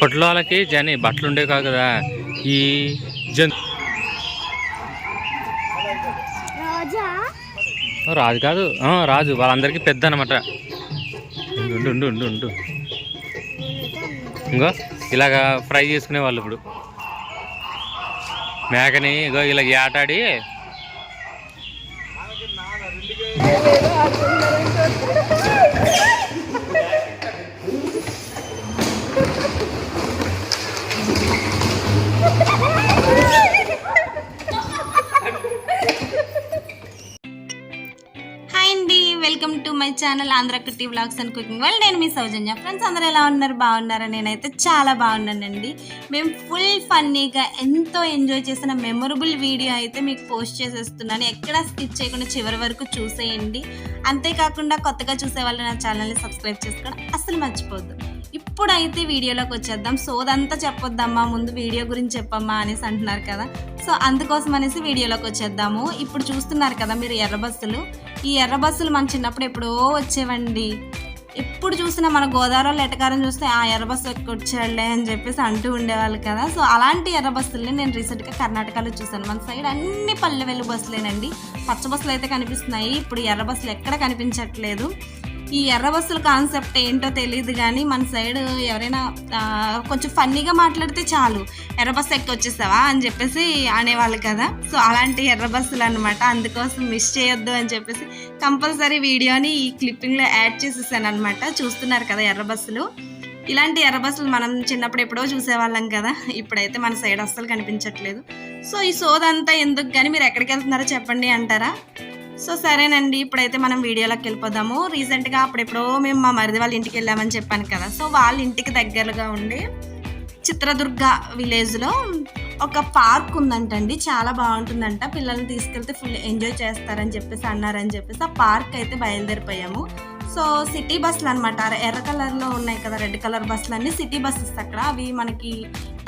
అప్పట్లో వాళ్ళకి జని బట్టలు ఉండేవి కాదు. కదా ఈ జన్ రోజా? రాజు కాదు. రాజు. వాళ్ళందరికీ పెద్ద అనమాట ఉండు ఉండు ఉండు ఉండు. ఇంకో ఇలాగా ఫ్రై చేసుకునే వాళ్ళు ఇప్పుడు. మేకని ఇగో ఇలాగ ఆటాడి welcome to my channel Andhra Kutti vlogs and cooking. World నేను మీ సౌజన్య. ఫ్రెండ్స్ అందరూ ఎలా ఉన్నారు? బాగున్నారా? నేనైతే చాలా బాగున్నానండి. మేము ఫుల్ ఫన్నీగా ఎంతో ఎంజాయ్ చేసిన మెమొరబుల్ వీడియో అయితే మీకు పోస్ట్ చేసేస్తున్నాను. ఎక్కడ స్కిప్ చేయకుండా చివరి వరకు చూసేయండి. అంతేకాకుండా కొత్తగా చూసే వాళ్ళు నా ఛానల్ని సబ్స్క్రైబ్ చేసుకోవడం అస్సలు మర్చిపోద్దు. ఇప్పుడైతే వీడియోలోకి వచ్చేద్దాం. సోదంతా చెప్పొద్దమ్మా ముందు వీడియో గురించి చెప్పమ్మా అనేసి అంటున్నారు కదా. సో అందుకోసం అనేసి వీడియోలోకి వచ్చేద్దాము. ఇప్పుడు చూస్తున్నారు కదా మీరు ఎర్ర బస్సులు. ఈ ఎర్ర బస్సులు మన చిన్నప్పుడు ఎప్పుడో వచ్చేవండి. ఎప్పుడు చూసినా మన గోదావరిలో ఎటకారం చూస్తే ఆ ఎర్ర బస్సు ఎక్కొచ్చాడులే అని చెప్పేసి అంటూ ఉండేవాళ్ళు కదా. సో అలాంటి ఎర్ర బస్సుల్ని నేను రీసెంట్గా కర్ణాటకలో చూసాను మన సైడ్ అన్ని పల్లె వెలుగు బస్సులేనండి. పచ్చ బస్సులు అయితే కనిపిస్తున్నాయి. ఇప్పుడు ఎర్ర బస్సులు ఎక్కడ కనిపించట్లేదు. ఈ ఎర్ర బస్సుల కాన్సెప్ట్ ఏంటో తెలియదు కానీ మన సైడ్ ఎవరైనా కొంచెం ఫన్నీగా మాట్లాడితే చాలు. ఎర్ర బస్సు ఎక్కి వచ్చేసావా అని చెప్పేసి అనేవాళ్ళు కదా. సో అలాంటి ఎర్ర బస్సులు అనమాట అందుకోసం మిస్ చేయొద్దు అని చెప్పేసి కంపల్సరీ వీడియోని ఈ క్లిప్పింగ్లో యాడ్ చేసేసాను అనమాట చూస్తున్నారు కదా ఎర్ర బస్సులు. ఇలాంటి ఎర్ర బస్సులు మనం చిన్నప్పుడు ఎప్పుడో చూసేవాళ్ళం కదా. ఇప్పుడైతే మన సైడ్ అస్సలు కనిపించట్లేదు. సో ఈ సోదంతా ఎందుకు కానీ మీరు ఎక్కడికి వెళ్తున్నారో చెప్పండి అంటారా? సో సరేనండి ఇప్పుడైతే మనం వీడియోలోకి వెళ్ళిపోదాము. రీసెంట్గా అప్పుడెప్పుడో మేము మా మరిది వాళ్ళ ఇంటికి వెళ్ళామని చెప్పాను కదా. సో వాళ్ళ ఇంటికి దగ్గరగా ఉండి చిత్రదుర్గ విలేజ్లో ఒక పార్క్ ఉందంటండి. చాలా బాగుంటుందంట. పిల్లల్ని తీసుకెళ్తే ఫుల్ ఎంజాయ్ చేస్తారని చెప్పేసి అన్నారని చెప్పేసి ఆ పార్క్ అయితే బయలుదేరిపోయాము. సో సిటీ బస్సులు అనమాట ఎర్ర కలర్లో ఉన్నాయి కదా రెడ్ కలర్ బస్సులు అన్నీ సిటీ బస్సెస్ అక్కడ. అవి మనకి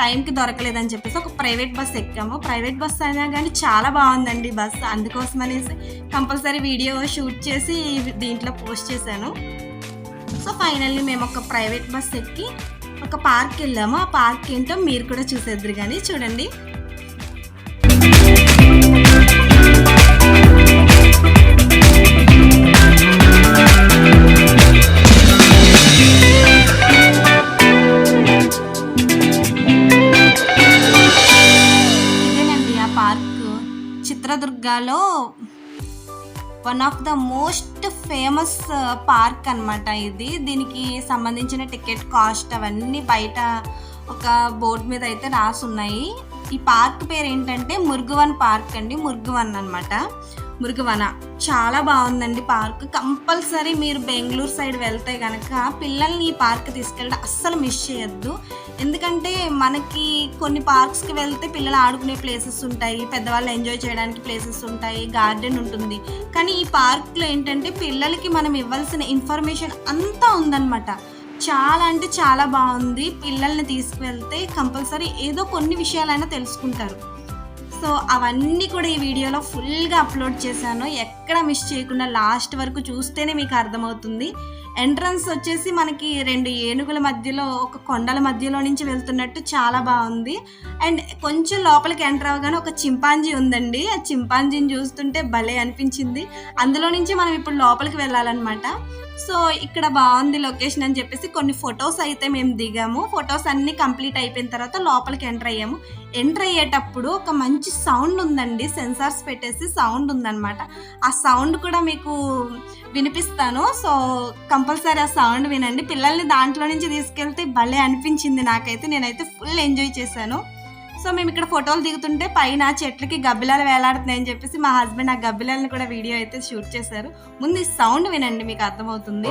టైంకి దొరకలేదని చెప్పేసి ఒక ప్రైవేట్ బస్ ఎక్కాము. ప్రైవేట్ బస్ అయినా కానీ చాలా బాగుందండి బస్ అందుకోసం అనేసి కంపల్సరీ వీడియో షూట్ చేసి దీంట్లో పోస్ట్ చేశాను. సో ఫైనల్లీ మేము ఒక ప్రైవేట్ బస్ ఎక్కి ఒక పార్క్ వెళ్ళాము. ఆ పార్క్ ఏంటో మీరు కూడా చూసేద్దరు కానీ చూడండి. దుర్గాలో one of the most famous park అన్నమాట ఇది. దీనికి సంబంధించిన టికెట్ కాస్ట్ అవన్నీ బయట ఒక బోర్డు మీద అయితే రాసి ఉన్నాయి ఈ పార్క్ పేరు ఏంటంటే మురుగువన్ పార్క్ అండి. మురుగువన్ అన్నమాట. మురుగువన. చాలా బాగుందండి పార్క్. కంపల్సరీ మీరు బెంగళూరు సైడ్ వెళ్తే కనుక పిల్లల్ని ఈ పార్క్ తీసుకెళ్ళడం అస్సలు మిస్ చేయొద్దు. ఎందుకంటే మనకి కొన్ని పార్క్స్కి వెళ్తే పిల్లలు ఆడుకునే ప్లేసెస్ ఉంటాయి పెద్దవాళ్ళు ఎంజాయ్ చేయడానికి ప్లేసెస్ ఉంటాయి గార్డెన్ ఉంటుంది. కానీ ఈ పార్క్లో ఏంటంటే పిల్లలకి మనం ఇవ్వాల్సిన ఇన్ఫర్మేషన్ అంతా ఉందన్నమాట. చాలా అంటే చాలా బాగుంది. పిల్లల్ని తీసుకువెళ్తే కంపల్సరీ ఏదో కొన్ని విషయాలైనా తెలుసుకుంటారు. సో అవన్నీ కూడా ఈ వీడియోలో ఫుల్గా అప్లోడ్ చేశాను. ఎక్కడ మిస్ చేయకుండా లాస్ట్ వరకు చూస్తేనే మీకు అర్థమవుతుంది. ఎంట్రన్స్ వచ్చేసి మనకి రెండు ఏనుగుల మధ్యలో ఒక కొండల మధ్యలో నుంచి వెళ్తున్నట్టు చాలా బాగుంది. అండ్ కొంచెం లోపలికి ఎంటర్ అవ్వగానే ఒక చింపాంజీ ఉందండి. ఆ చింపాంజీని చూస్తుంటే భలే అనిపించింది. అందులో నుంచి మనం ఇప్పుడు లోపలికి వెళ్ళాలన్నమాట. సో ఇక్కడ బాగుంది లొకేషన్ అని చెప్పేసి కొన్ని ఫొటోస్ అయితే మేము దిగాము. ఫొటోస్ అన్నీ కంప్లీట్ అయిపోయిన తర్వాత లోపలికి ఎంటర్ అయ్యాము. ఎంటర్ అయ్యేటప్పుడు ఒక మంచి సౌండ్ ఉందండి. సెన్సార్స్ పెట్టేసి సౌండ్ ఉందన్నమాట. ఆ సౌండ్ కూడా మీకు వినిపిస్తాను. సో కంపల్సరీ ఆ సౌండ్ వినండి. పిల్లల్ని దాంట్లో నుంచి తీసుకెళ్తే భలే అనిపించింది నాకైతే. నేనైతే ఫుల్ ఎంజాయ్ చేశాను. సో మేము ఇక్కడ ఫోటోలు దిగుతుంటే పైన చెట్లకి గబ్బిలాలు వేలాడుతున్నాయని చెప్పేసి మా హస్బెండ్ ఆ గబ్బిలాలను కూడా వీడియో అయితే షూట్ చేశారు. ముందు ఈ సౌండ్ వినండి మీకు అర్థమవుతుంది.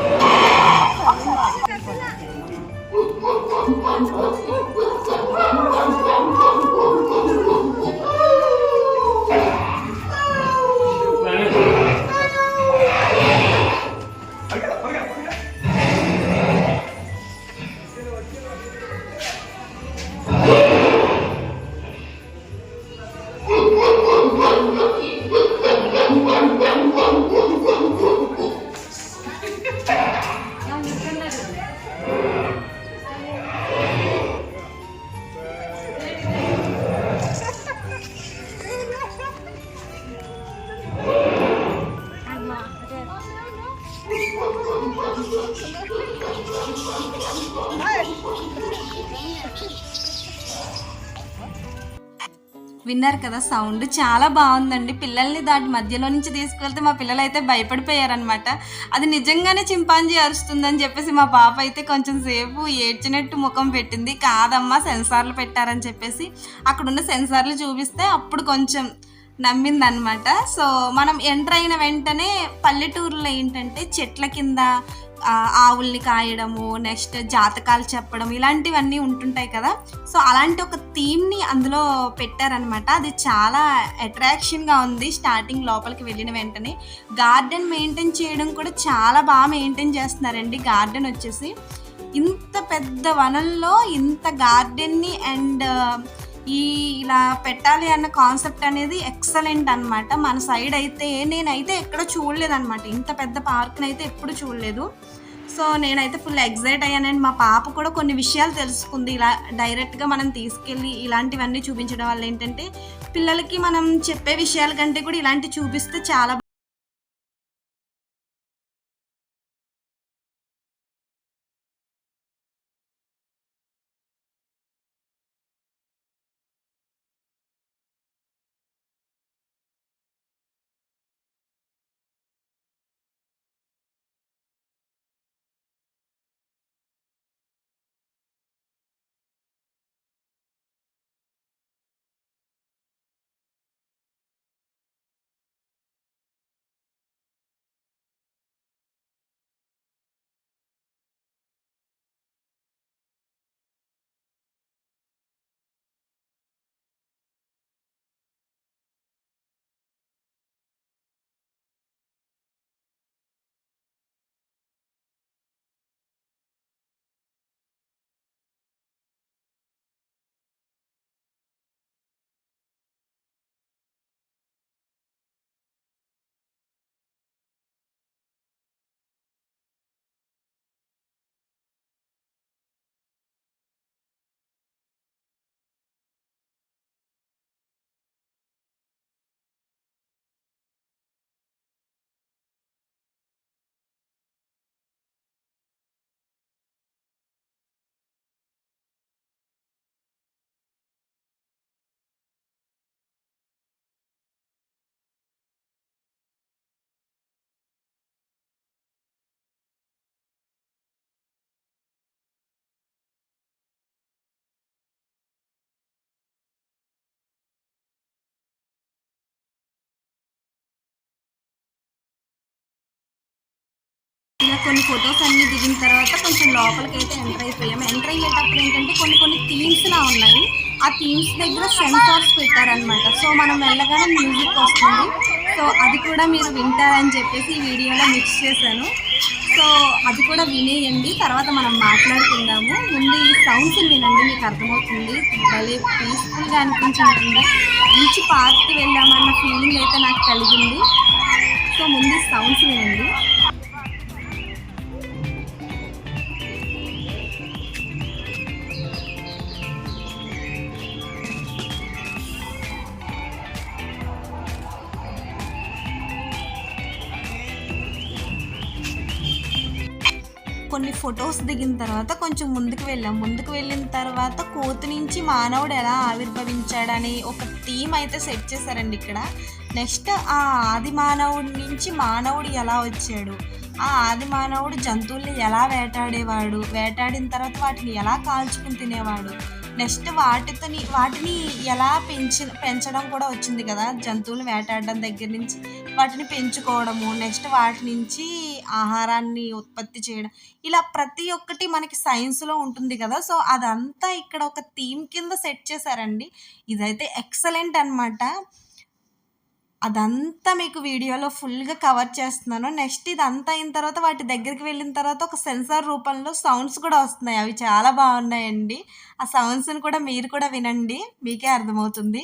కదా సౌండ్ చాలా బాగుందండి. పిల్లల్ని దాటి మధ్యలో నుంచి తీసుకెళ్తే మా పిల్లలు అయితే భయపడిపోయారనమాట అది నిజంగానే చింపాంజీ అరుస్తుందని చెప్పేసి మా పాప అయితే కొంచెం సేపు ఏడ్చినట్టు ముఖం పెట్టింది. కాదమ్మా సెన్సార్లు పెట్టారని చెప్పేసి. అక్కడున్న సెన్సార్లు చూపిస్తే అప్పుడు కొంచెం నమ్మిందనమాట సో మనం ఎంటర్ అయిన వెంటనే పల్లెటూరులో ఏంటంటే చెట్ల కింద ఆవుల్ని కాయడము నెక్స్ట్ జాతకాలు చెప్పడం ఇలాంటివన్నీ ఉంటుంటాయి కదా. సో అలాంటి ఒక థీమ్ని అందులో పెట్టారనమాట. అది చాలా అట్రాక్షన్గా ఉంది స్టార్టింగ్ లోపలికి వెళ్ళిన వెంటనే. గార్డెన్ మెయింటైన్ చేయడం కూడా చాలా బాగా మెయింటైన్ చేస్తున్నారండి గార్డెన్ వచ్చేసి. ఇంత పెద్ద వనంలో ఇంత గార్డెన్ని అండ్ ఈ ఇలా పెట్టాలి అన్న కాన్సెప్ట్ అనేది ఎక్సలెంట్ అన్నమాట. మన సైడ్ అయితే నేనైతే ఎక్కడ చూడలేదన్నమాట. ఇంత పెద్ద పార్క్ని అయితే ఎప్పుడు చూడలేదు. సో నేనైతే ఫుల్ ఎగ్జైట్ అయ్యానండి. మా పాప కూడా కొన్ని విషయాలు తెలుసుకుంది. ఇలా డైరెక్ట్గా మనం తీసుకెళ్ళి ఇలాంటివన్నీ చూపించడం వల్ల ఏంటంటే పిల్లలకి మనం చెప్పే విషయాల కంటే కూడా ఇలాంటివి చూపిస్తే చాలా కొన్ని ఫొటోస్ అన్నీ దిగిన తర్వాత కొంచెం లోపలికి అయితే ఎంటర్ అయిపోయాము. ఎంటర్ అయ్యేటప్పుడు ఏంటంటే కొన్ని కొన్ని థీమ్స్ లా ఉన్నాయి. ఆ థీమ్స్ దగ్గర సెన్సార్స్ పెట్టారనమాట సో మనం వెళ్ళగానే మ్యూజిక్ వస్తుంది. సో అది కూడా మీరు వింటారని చెప్పేసి ఈ వీడియోలో మిక్స్ చేశాను. సో అది కూడా వినేయండి. తర్వాత మనం మాట్లాడుకుందాము. ముందు ఈ సౌండ్స్ వినండి. మీకు అర్థమవుతుంది. భలే పీస్ఫుల్గా అనిపించింది మంచి పార్క్కి వెళ్ళామన్న ఫీలింగ్ అయితే నాకు కలిగింది. సో ముందు సౌండ్స్ వినండి. కొన్ని ఫొటోస్ దిగిన తర్వాత కొంచెం ముందుకు వెళ్ళాం. ముందుకు వెళ్ళిన తర్వాత కోతి నుంచి మానవుడు ఎలా ఆవిర్భవించాడని ఒక థీమ్ అయితే సెట్ చేశారండి ఇక్కడ. నెక్స్ట్ ఆ ఆది మానవుడి నుంచి మానవుడు ఎలా వచ్చాడు? ఆ ఆది మానవుడు జంతువుల్ని ఎలా వేటాడేవాడు? వేటాడిన తర్వాత వాటిని ఎలా కాల్చుకుని తినేవాడు? నెక్స్ట్ వాటితోని వాటిని ఎలా పెంచి పెంచడం కూడా వచ్చింది కదా. జంతువులు వేటాడడం దగ్గర నుంచి వాటిని పెంచుకోవడము. నెక్స్ట్ వాటి నుంచి ఆహారాన్ని ఉత్పత్తి చేయడం. ఇలా ప్రతి ఒక్కటి మనకి సైన్స్లో ఉంటుంది కదా. సో అదంతా ఇక్కడ ఒక థీమ్ కింద సెట్ చేశారండి. ఇదైతే ఎక్సలెంట్ అన్నమాట. అదంతా మీకు వీడియోలో ఫుల్గా కవర్ చేస్తున్నాను. నెక్స్ట్ ఇదంతా అయిన తర్వాత వాటి దగ్గరికి వెళ్ళిన తర్వాత ఒక సెన్సార్ రూపంలో సౌండ్స్ కూడా వస్తున్నాయి. అవి చాలా బాగున్నాయండి. ఆ సౌండ్స్ని కూడా మీరు కూడా వినండి. మీకే అర్థమవుతుంది.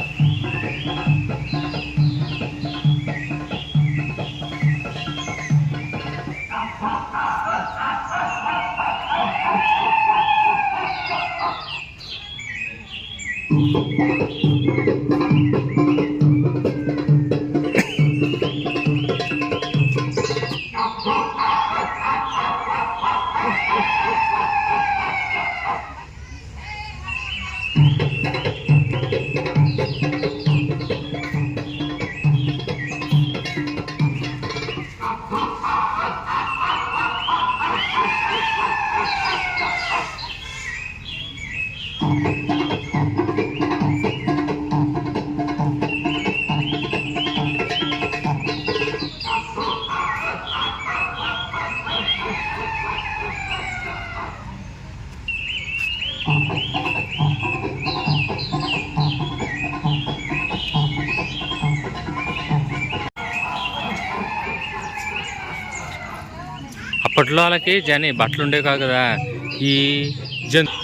అప్పట్లో వాళ్ళకి జని బట్టలు ఉండేవి కాదు కదా. ఈ జంతు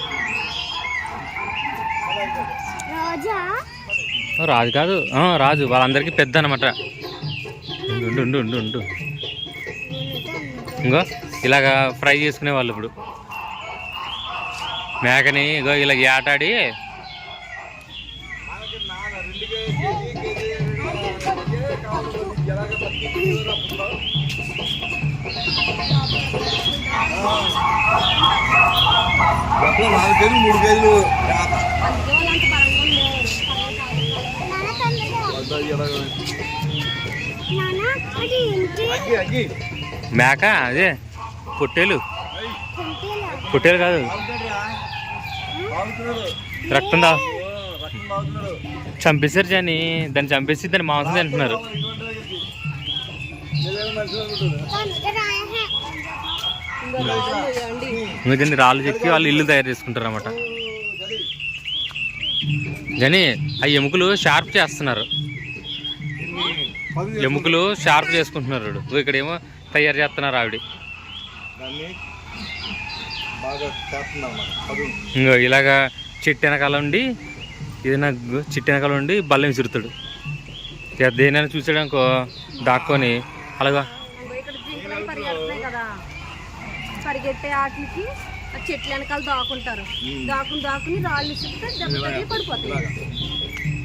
రోజా? కాదు. రాజు వాళ్ళందరికీ పెద్ద అనమాట ఉండు ఉండు ఉండు ఉండు. ఇంకో ఇలాగా ఫ్రై చేసుకునే వాళ్ళు ఇప్పుడు. మేకని ఇగో ఇలా ఏటాడి. నాలుగు కేజీలు మూడు కేజీలు మేక అదే పొట్టేలు. పొట్టేలు కాదు. రక్తం దా చంపేశారు జాని. దాన్ని చంపేసి దాన్ని మాంసం తింటున్నారు. దీన్ని రాళ్ళు చెక్కి వాళ్ళు ఇల్లు తయారు చేసుకుంటారు అనమాట కానీ ఆ ఎముకలు షార్ప్ చేస్తున్నారు. ఎముకలు షార్ప్ చేసుకుంటున్నారు ఇక్కడేమో తయారు చేస్తున్నారు ఆవిడ. ఇంకో ఇలాగా చెట్టు వెనకాల ఉండి ఏదైనా చెట్టు వెనకాల ఉండి బల్లం విసురుతాడు ఇక దేనైనా చూసాడు అనుకో దాక్కొని అలాగా ఇక్కడ జింకలు అవి పరిగెడుతున్నాయి కదా పరిగెట్టే వాటికి ఆ చెట్ల వెనకాల దాకుంటారు దాకుని దాకుని రాళ్ళు ఇసుకుంటే దెబ్బ తగిలి పడిపోతాయి.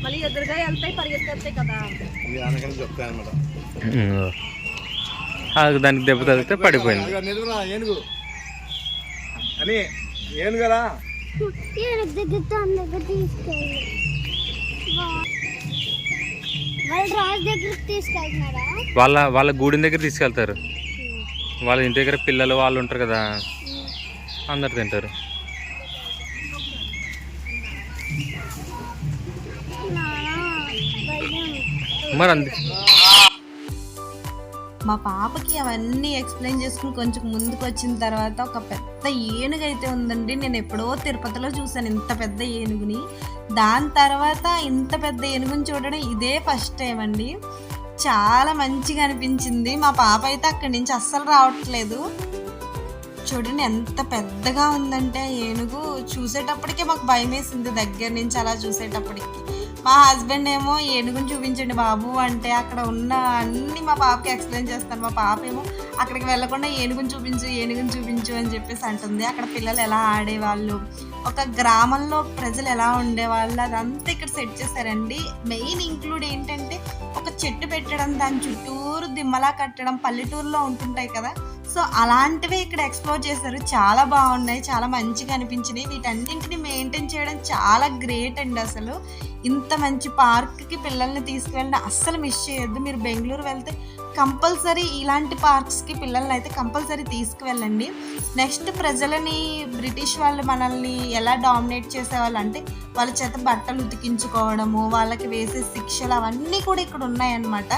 మళ్ళీ ఎదురుగా వెళ్తాయి పరిగెత్తేస్తాయి కదా. దానికి దెబ్బ తగిలితే పడిపోయింది. అని వాళ్ళ వాళ్ళ గూడెం దగ్గర తీసుకెళ్తారు. వాళ్ళ ఇంటి దగ్గర పిల్లలు వాళ్ళు ఉంటారు కదా అందరు తింటారు. మరి మా పాపకి అవన్నీ ఎక్స్ప్లెయిన్ చేసుకుని కొంచెం ముందుకు వచ్చిన తర్వాత ఒక పెద్ద ఏనుగు అయితే ఉందండి. నేను ఎప్పుడో తిరుపతిలో చూసాను ఇంత పెద్ద ఏనుగుని. దాని తర్వాత ఇంత పెద్ద ఏనుగుని చూడడం ఇదే ఫస్ట్ టైం అండి. చాలా మంచిగా అనిపించింది. మా పాప అయితే అక్కడి నుంచి అస్సలు రావట్లేదు. చూడండి ఎంత పెద్దగా ఉందంటే ఆ ఏనుగు. చూసేటప్పటికే మాకు భయం వేసింది దగ్గర నుంచి అలా చూసేటప్పటికి. మా హస్బెండ్ ఏమో ఏనుగుని చూపించండి బాబు అంటే అక్కడ ఉన్న అన్ని మా పాపకి ఎక్స్ప్లెయిన్ చేస్తాను. మా పాప ఏమో అక్కడికి వెళ్ళకుండా ఏనుగుని చూపించు ఏనుగుని చూపించు అని చెప్పేసి అంటుంది. అక్కడ పిల్లలు ఎలా ఆడేవాళ్ళు? ఒక గ్రామంలో ప్రజలు ఎలా ఉండేవాళ్ళు అదంతా ఇక్కడ సెట్ చేశారండి. మెయిన్ ఇంక్లూడ్ ఏంటంటే ఒక చెట్టు పెట్టడం దాని చుట్టూరు దిమ్మలా కట్టడం పల్లెటూరులో ఉంటుంటాయి కదా. సో అలాంటివి ఇక్కడ ఎక్స్ప్లోర్ చేశారు. చాలా బాగున్నాయి చాలా మంచిగా అనిపించినాయి. వీటన్నింటిని మెయింటైన్ చేయడం చాలా గ్రేట్ అండి అసలు. ఇంత మంచి పార్క్కి పిల్లల్ని తీసుకువెళ్ళిన అస్సలు మిస్ చేయొద్దు. మీరు బెంగళూరు వెళ్తే కంపల్సరీ ఇలాంటి పార్క్స్కి పిల్లల్ని అయితే కంపల్సరీ తీసుకువెళ్ళండి. నెక్స్ట్ ప్రజలని బ్రిటిష్ వాళ్ళు మనల్ని ఎలా డామినేట్ చేసేవాళ్ళు అంటే వాళ్ళ చేత బట్టలు ఉతికించుకోవడము వాళ్ళకి వేసే శిక్షలు అవన్నీ కూడా ఇక్కడ ఉన్నాయన్నమాట.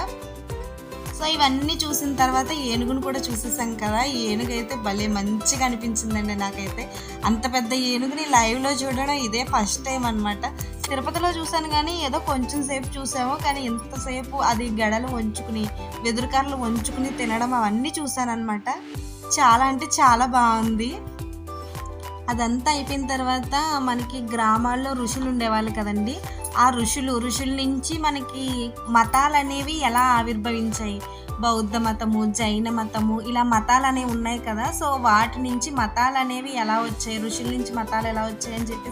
సో ఇవన్నీ చూసిన తర్వాత ఏనుగును కూడా చూసేసాం కదా. ఏనుగు అయితే భలే మంచిగా అనిపించిందండి నాకైతే. అంత పెద్ద ఏనుగుని లైవ్లో చూడడం ఇదే ఫస్ట్ టైం అనమాట తిరుపతిలో చూసాను కానీ ఏదో కొంచెం సేపు చూసాము. కానీ ఇంతసేపు అది గడలు వంచుకుని వెదురుకారలు వంచుకుని తినడం అవన్నీ చూసాను అనమాట చాలా అంటే చాలా బాగుంది. అదంతా అయిపోయిన తర్వాత మనకి గ్రామాల్లో ఋషులు ఉండేవాళ్ళు కదండి. ఆ ఋషులు ఋషుల నుంచి మనకి మతాలు అనేవి ఎలా ఆవిర్భవించాయి? బౌద్ధ మతము జైన మతము ఇలా మతాలు అనేవి ఉన్నాయి కదా. సో వాటి నుంచి మతాలు అనేవి ఎలా వచ్చాయి? ఋషుల నుంచి మతాలు ఎలా వచ్చాయి అని చెప్పి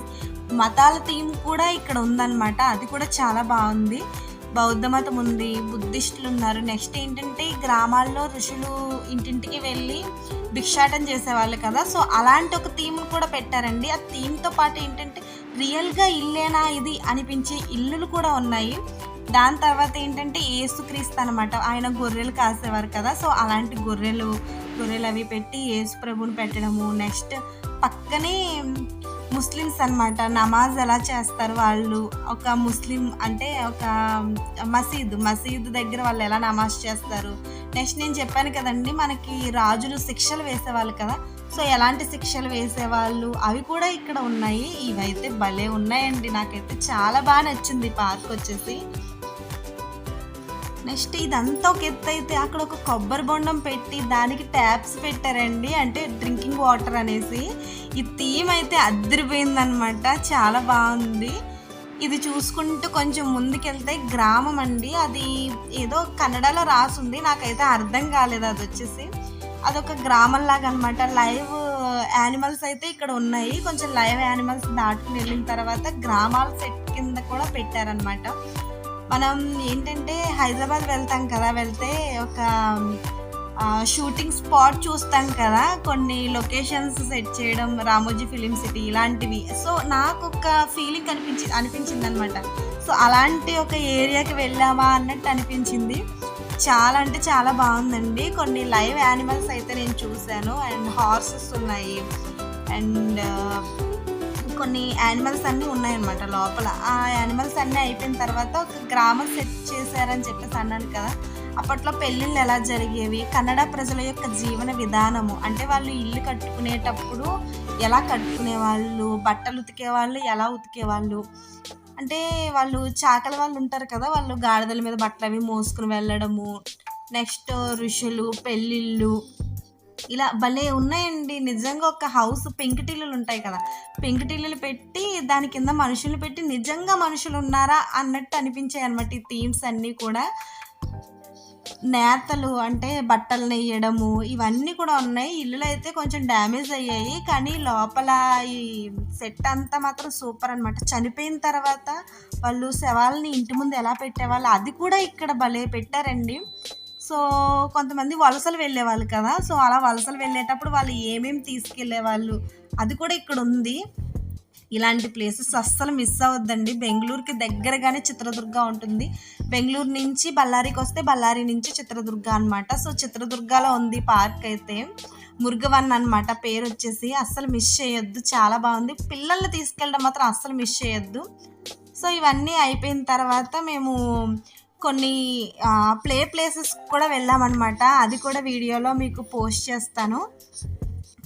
మతాల థీమ్ కూడా ఇక్కడ ఉందన్నమాట. అది కూడా చాలా బాగుంది. బౌద్ధ మతం ఉంది బుద్ధిస్టులు ఉన్నారు. నెక్స్ట్ ఏంటంటే గ్రామాల్లో ఋషులు ఇంటింటికి వెళ్ళి భిక్షాటం చేసేవాళ్ళు కదా. సో అలాంటి ఒక థీమ్ కూడా పెట్టారండి. ఆ థీమ్తో పాటు ఏంటంటే రియల్గా ఇల్లేనా ఇది అనిపించే ఇల్లులు కూడా ఉన్నాయి. దాని తర్వాత ఏంటంటే ఏసుక్రీస్తు అనమాట ఆయన గొర్రెలు కాసేవారు కదా. సో అలాంటి గొర్రెలు గొర్రెలు అవి పెట్టి ఏసు ప్రభుని పెట్టడము నెక్స్ట్ పక్కనే ముస్లిమ్స్ అన్నమాట నమాజ్ ఎలా చేస్తారు వాళ్ళు? ఒక ముస్లిం అంటే ఒక మసీదు మసీదు దగ్గర వాళ్ళు ఎలా నమాజ్ చేస్తారు? నెక్స్ట్ నేను చెప్పాను కదండి మనకి రాజులు శిక్షలు వేసేవాళ్ళు కదా సో ఎలాంటి శిక్షలు వేసేవాళ్ళు? అవి కూడా ఇక్కడ ఉన్నాయి ఇవైతే భలే ఉన్నాయండి నాకైతే చాలా బాగా నచ్చింది పార్క్ వచ్చేసి. నెక్స్ట్ ఇదంతా ఒక ఎత్తు అయితే అక్కడ ఒక కొబ్బరి బొండం పెట్టి దానికి ట్యాప్స్ పెట్టారండి అంటే డ్రింకింగ్ వాటర్ అనేసి. ఈ థీమ్ అయితే అద్దరిపోయిందనమాట చాలా బాగుంది. ఇది చూసుకుంటూ కొంచెం ముందుకెళ్తే గ్రామం అండి. అది ఏదో కన్నడలో రాసుంది. నాకైతే అర్థం కాలేదు అది వచ్చేసి అదొక గ్రామం లాగా అనమాట లైవ్ యానిమల్స్ అయితే ఇక్కడ ఉన్నాయి. కొంచెం లైవ్ యానిమల్స్ దాటుకుని వెళ్ళిన తర్వాత గ్రామాల సెట్ కింద కూడా పెట్టారనమాట మనం ఏంటంటే హైదరాబాద్ వెళ్తాం కదా. వెళ్తే ఒక షూటింగ్ స్పాట్ చూస్తాం కదా. కొన్ని లొకేషన్స్ సెట్ చేయడం రామోజీ ఫిలిం సిటీ ఇలాంటివి. సో నాకు ఒక ఫీలింగ్ అనిపించి అనిపించింది అనమాట సో అలాంటి ఒక ఏరియాకి వెళ్ళామా అన్నట్టు అనిపించింది. చాలా అంటే చాలా బాగుందండి. కొన్ని లైవ్ యానిమల్స్ అయితే నేను చూశాను. అండ్ హార్సెస్ ఉన్నాయి. అండ్ కొన్ని యానిమల్స్ అన్నీ ఉన్నాయన్నమాట లోపల. ఆ యానిమల్స్ అన్నీ అయిపోయిన తర్వాత ఒక గ్రామం సెట్ చేశారని చెప్పేసి అన్నాను కదా. అప్పట్లో పెళ్ళిళ్ళు ఎలా జరిగేవి? కన్నడ ప్రజల యొక్క జీవన విధానము. అంటే వాళ్ళు ఇల్లు కట్టుకునేటప్పుడు ఎలా కట్టుకునే వాళ్ళు బట్టలు ఉతికే వాళ్ళు ఎలా ఉతికేవాళ్ళు? అంటే వాళ్ళు చాకలి వాళ్ళు ఉంటారు కదా వాళ్ళు గాడిదల మీద బట్టలు అవి మోసుకుని వెళ్ళడము. నెక్స్ట్ ఋషులు పెళ్ళిళ్ళు. ఇలా భలే ఉన్నాయండి. నిజంగా ఒక హౌస్ పెంకుటిల్లులు ఉంటాయి కదా. పెంకుటిల్లులు పెట్టి దాని కింద మనుషులు పెట్టి నిజంగా మనుషులు ఉన్నారా అన్నట్టు అనిపించాయి అనమాట ఈ థీమ్స్ అన్నీ కూడా. నేతలు అంటే బట్టలు నెయ్యడము ఇవన్నీ కూడా ఉన్నాయి. ఇల్లులు అయితే కొంచెం డ్యామేజ్ అయ్యాయి. కానీ లోపల ఈ సెట్ అంతా మాత్రం సూపర్ అనమాట చనిపోయిన తర్వాత వాళ్ళు శవాలని ఇంటి ముందు ఎలా పెట్టేవాళ్ళు అది కూడా ఇక్కడ భలే పెట్టారండి. సో కొంతమంది వలసలు వెళ్ళేవాళ్ళు కదా. సో అలా వలసలు వెళ్ళేటప్పుడు వాళ్ళు ఏమేమి తీసుకెళ్ళేవాళ్ళు అది కూడా ఇక్కడ ఉంది. ఇలాంటి ప్లేసెస్ అస్సలు మిస్ అవ్వద్దండి. బెంగళూరుకి దగ్గరగానే చిత్రదుర్గ ఉంటుంది. బెంగళూరు నుంచి బళ్ళారికి వస్తే బళ్ళారి నుంచి చిత్రదుర్గ అనమాట సో చిత్రదుర్గలో ఉంది పార్క్ అయితే. మురుగవన్ అనమాట పేరు వచ్చేసి. అస్సలు మిస్ చేయొద్దు. చాలా బాగుంది. పిల్లల్ని తీసుకెళ్ళడం మాత్రం అస్సలు మిస్ చేయొద్దు. సో ఇవన్నీ అయిపోయిన తర్వాత మేము కొన్ని ప్లే ప్లేసెస్ కూడా వెళ్ళామన్నమాట. అది కూడా వీడియోలో మీకు పోస్ట్ చేస్తాను.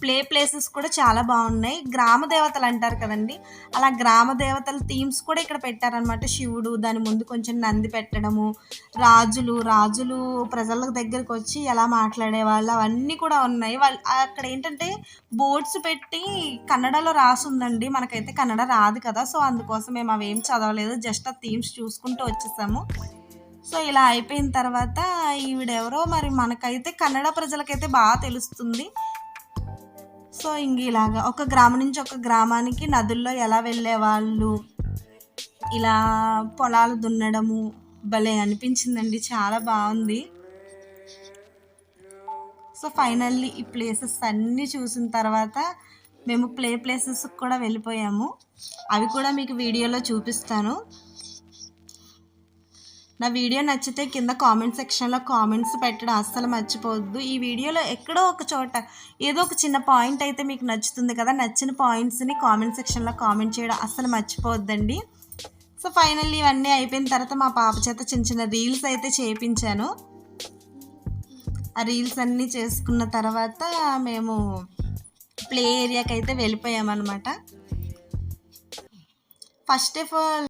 ప్లే ప్లేసెస్ కూడా చాలా బాగున్నాయి. గ్రామ దేవతలు అంటారు కదండి. అలా గ్రామ దేవతల థీమ్స్ కూడా ఇక్కడ పెట్టారనమాట శివుడు దాని ముందు కొంచెం నంది పెట్టడము రాజులు రాజులు ప్రజల దగ్గరికి వచ్చి ఎలా మాట్లాడేవాళ్ళు అవన్నీ కూడా ఉన్నాయి. వాళ్ళు అక్కడ ఏంటంటే బోర్డ్స్ పెట్టి కన్నడలో రాసుందండి. మనకైతే కన్నడ రాదు కదా. సో అందుకోసం మేము అవేం చదవలేదు. జస్ట్ ఆ థీమ్స్ చూసుకుంటూ వచ్చేసాము. సో ఇలా అయిపోయిన తర్వాత ఈవిడెవరో మరి మనకైతే కన్నడ ప్రజలకైతే బాగా తెలుస్తుంది. సో ఇంక ఇలాగా ఒక గ్రామం నుంచి ఒక గ్రామానికి నదుల్లో ఎలా వెళ్ళేవాళ్ళు? ఇలా పొలాలు దున్నడము భలే అనిపించిందండి. చాలా బాగుంది. సో ఫైనల్లీ ఈ ప్లేసెస్ అన్నీ చూసిన తర్వాత మేము ప్లే ప్లేసెస్కి కూడా వెళ్ళిపోయాము. అవి కూడా మీకు వీడియోలో చూపిస్తాను. నా వీడియో నచ్చితే కింద కామెంట్ సెక్షన్లో కామెంట్స్ పెట్టడం అస్సలు మర్చిపోవద్దు. ఈ వీడియోలో ఎక్కడో ఒక చోట ఏదో ఒక చిన్న పాయింట్ అయితే మీకు నచ్చుతుంది కదా నచ్చిన పాయింట్స్ని కామెంట్ సెక్షన్లో కామెంట్ చేయడం అస్సలు మర్చిపోవద్దండి. సో ఫైనల్లీ ఇవన్నీ అయిపోయిన తర్వాత మా పాప చేత చిన్న చిన్న రీల్స్ అయితే చేయించాను. ఆ రీల్స్ అన్నీ చేసుకున్న తర్వాత మేము ప్లే ఏరియాకి అయితే వెళ్ళిపోయామన్నమాట. ఫస్ట్ ఆఫ్ ఆల్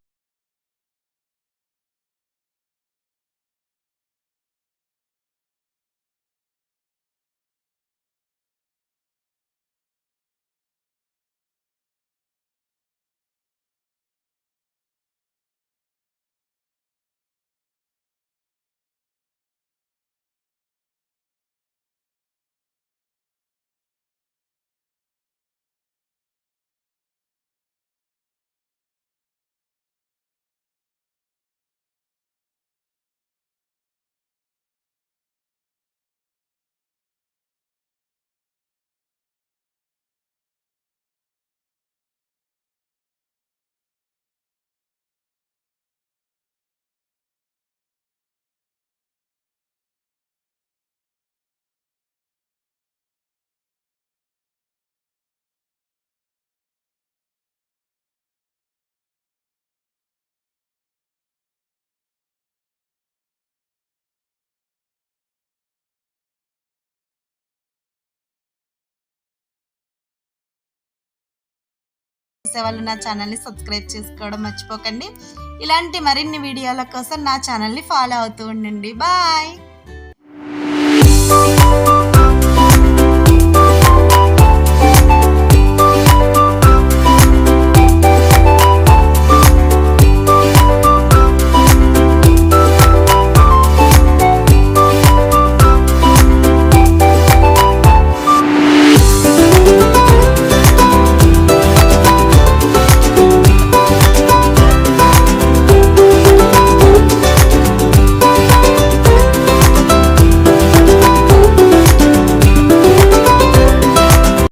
చూసేవాళ్ళు నా ఛానల్ని సబ్స్క్రైబ్ చేసుకోవడం మర్చిపోకండి. ఇలాంటి మరిన్ని వీడియోల కోసం నా ఛానల్ని ఫాలో అవుతూ ఉండండి. బాయ్!